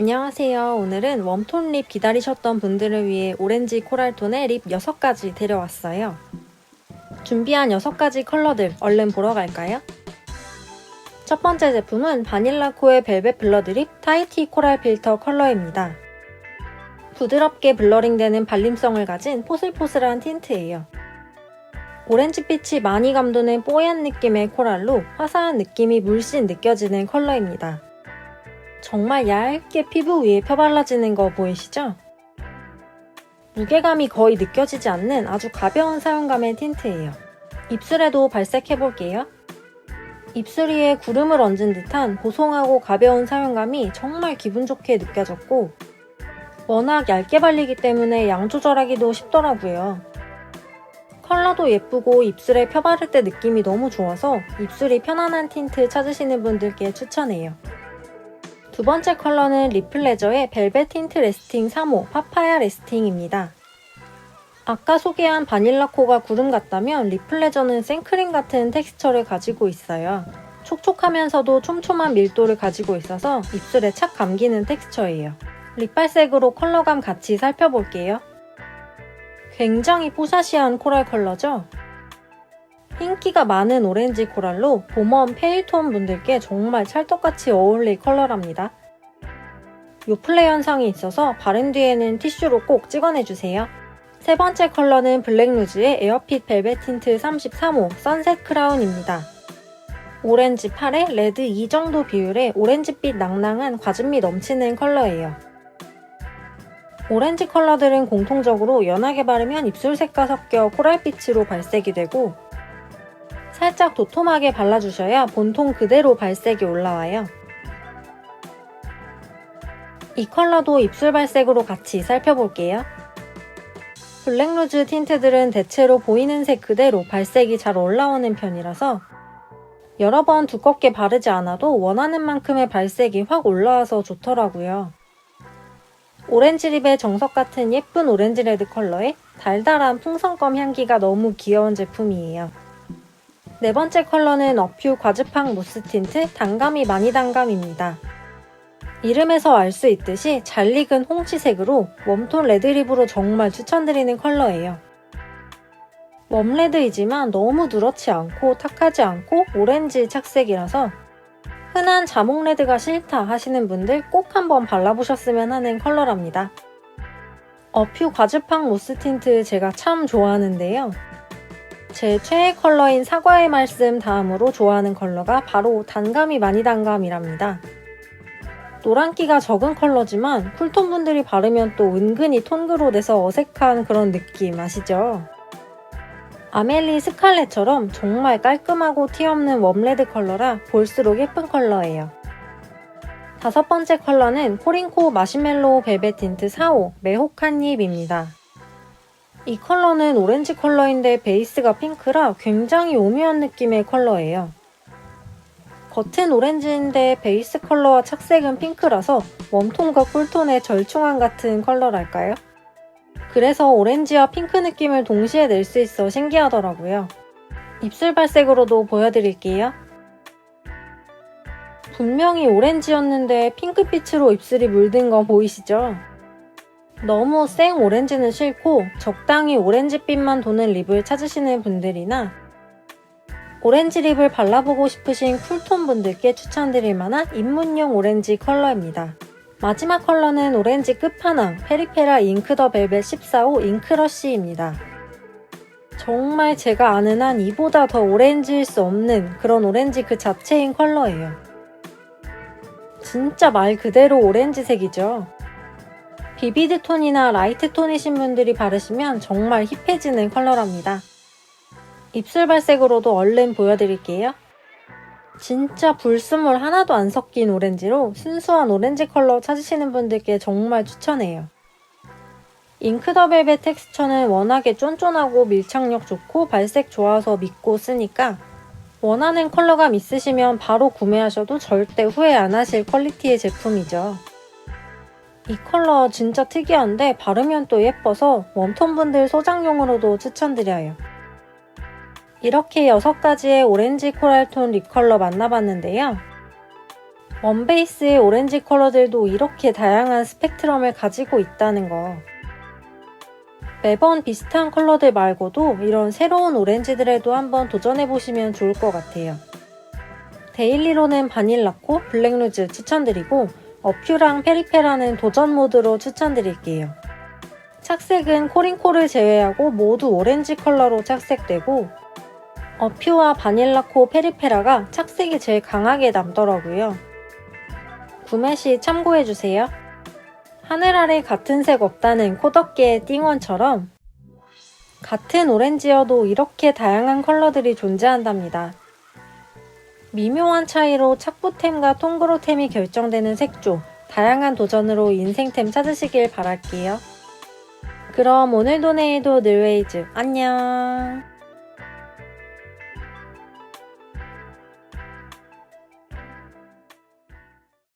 안녕하세요. 오늘은 웜톤 립 기다리셨던 분들을 위해 오렌지 코랄톤의 립 6가지 데려왔어요. 준비한 6가지 컬러들 얼른 보러 갈까요? 첫 번째 제품은 바닐라코의 벨벳 블러드 립 타이티 코랄 필터 컬러입니다. 부드럽게 블러링되는 발림성을 가진 포슬포슬한 틴트예요. 오렌지빛이 많이 감도는 뽀얀 느낌의 코랄로 화사한 느낌이 물씬 느껴지는 컬러입니다. 정말 얇게 피부 위에 펴발라지는 거 보이시죠? 무게감이 거의 느껴지지 않는 아주 가벼운 사용감의 틴트예요. 입술에도 발색해볼게요. 입술 위에 구름을 얹은 듯한 보송하고 가벼운 사용감이 정말 기분 좋게 느껴졌고 워낙 얇게 발리기 때문에 양 조절하기도 쉽더라고요. 컬러도 예쁘고 입술에 펴바를 때 느낌이 너무 좋아서 입술이 편안한 틴트 찾으시는 분들께 추천해요. 두 번째 컬러는 리플레저의 벨벳 틴트 레스팅 3호 파파야 레스팅입니다. 아까 소개한 바닐라코가 구름 같다면 리플레저는 생크림 같은 텍스처를 가지고 있어요. 촉촉하면서도 촘촘한 밀도를 가지고 있어서 입술에 착 감기는 텍스처예요. 립발색으로 컬러감 같이 살펴볼게요. 굉장히 뽀샤시한 코랄 컬러죠? 흰기가 많은 오렌지 코랄로 봄웜 페일톤 분들께 정말 찰떡같이 어울릴 컬러랍니다. 요플레 현상이 있어서 바른 뒤에는 티슈로 꼭 찍어내주세요. 세 번째 컬러는 블랙루즈의 에어핏 벨벳 틴트 33호 선셋 크라운입니다. 오렌지 8에 레드 2 정도 비율의 오렌지빛 낭낭한 과즙미 넘치는 컬러예요. 오렌지 컬러들은 공통적으로 연하게 바르면 입술색과 섞여 코랄빛으로 발색이 되고 살짝 도톰하게 발라주셔야 본통 그대로 발색이 올라와요. 이 컬러도 입술 발색으로 같이 살펴볼게요. 블랙루즈 틴트들은 대체로 보이는 색 그대로 발색이 잘 올라오는 편이라서 여러 번 두껍게 바르지 않아도 원하는 만큼의 발색이 확 올라와서 좋더라고요. 오렌지 립의 정석 같은 예쁜 오렌지 레드 컬러에 달달한 풍선껌 향기가 너무 귀여운 제품이에요. 네 번째 컬러는 어퓨 과즙팡 무스 틴트 단감이 많이 단감입니다. 이름에서 알 수 있듯이 잘 익은 홍치색으로 웜톤 레드립으로 정말 추천드리는 컬러예요. 웜레드이지만 너무 누렇지 않고 탁하지 않고 오렌지 착색이라서 흔한 자몽레드가 싫다 하시는 분들 꼭 한번 발라보셨으면 하는 컬러랍니다. 어퓨 과즙팡 무스 틴트 제가 참 좋아하는데요. 제 최애 컬러인 사과의 말씀 다음으로 좋아하는 컬러가 바로 단감이 많이 단감이랍니다. 노란기가 적은 컬러지만 쿨톤 분들이 바르면 또 은근히 톤그로 돼서 어색한 그런 느낌 아시죠? 아멜리 스칼렛처럼 정말 깔끔하고 티 없는 웜레드 컬러라 볼수록 예쁜 컬러예요. 다섯 번째 컬러는 코링코 마시멜로우 벨벳 틴트 4호 매혹한 잎입니다. 이 컬러는 오렌지 컬러인데 베이스가 핑크라 굉장히 오묘한 느낌의 컬러예요. 겉은 오렌지인데 베이스 컬러와 착색은 핑크라서 웜톤과 쿨톤의 절충안 같은 컬러랄까요? 그래서 오렌지와 핑크 느낌을 동시에 낼 수 있어 신기하더라고요. 입술 발색으로도 보여드릴게요. 분명히 오렌지였는데 핑크빛으로 입술이 물든 거 보이시죠? 너무 생 오렌지는 싫고 적당히 오렌지빛만 도는 립을 찾으시는 분들이나 오렌지 립을 발라보고 싶으신 쿨톤 분들께 추천드릴 만한 입문용 오렌지 컬러입니다. 마지막 컬러는 오렌지 끝판왕 페리페라 잉크 더 벨벳 14호 잉크러쉬입니다. 정말 제가 아는 한 이보다 더 오렌지일 수 없는 그런 오렌지 그 자체인 컬러예요. 진짜 말 그대로 오렌지색이죠. 비비드 톤이나 라이트 톤이신 분들이 바르시면 정말 힙해지는 컬러랍니다. 입술 발색으로도 얼른 보여드릴게요. 진짜 불순물 하나도 안 섞인 오렌지로 순수한 오렌지 컬러 찾으시는 분들께 정말 추천해요. 잉크 더 벨벳 텍스처는 워낙에 쫀쫀하고 밀착력 좋고 발색 좋아서 믿고 쓰니까 원하는 컬러감 있으시면 바로 구매하셔도 절대 후회 안 하실 퀄리티의 제품이죠. 이 컬러 진짜 특이한데 바르면 또 예뻐서 웜톤 분들 소장용으로도 추천드려요. 이렇게 6가지의 오렌지 코랄톤 립 컬러 만나봤는데요. 원베이스의 오렌지 컬러들도 이렇게 다양한 스펙트럼을 가지고 있다는 거. 매번 비슷한 컬러들 말고도 이런 새로운 오렌지들에도 한번 도전해보시면 좋을 것 같아요. 데일리로는 바닐라코, 블랙루즈 추천드리고 어퓨랑 페리페라는 도전 모드로 추천드릴게요. 착색은 코링코를 제외하고 모두 오렌지 컬러로 착색되고 어퓨와 바닐라코 페리페라가 착색이 제일 강하게 남더라고요. 구매 시 참고해주세요. 하늘 아래 같은 색 없다는 코덕계의 띵원처럼 같은 오렌지여도 이렇게 다양한 컬러들이 존재한답니다. 미묘한 차이로 착부템과 통그로템이 결정되는 색조, 다양한 도전으로 인생템 찾으시길 바랄게요. 그럼 오늘도 내일도 늘웨이즈 안녕.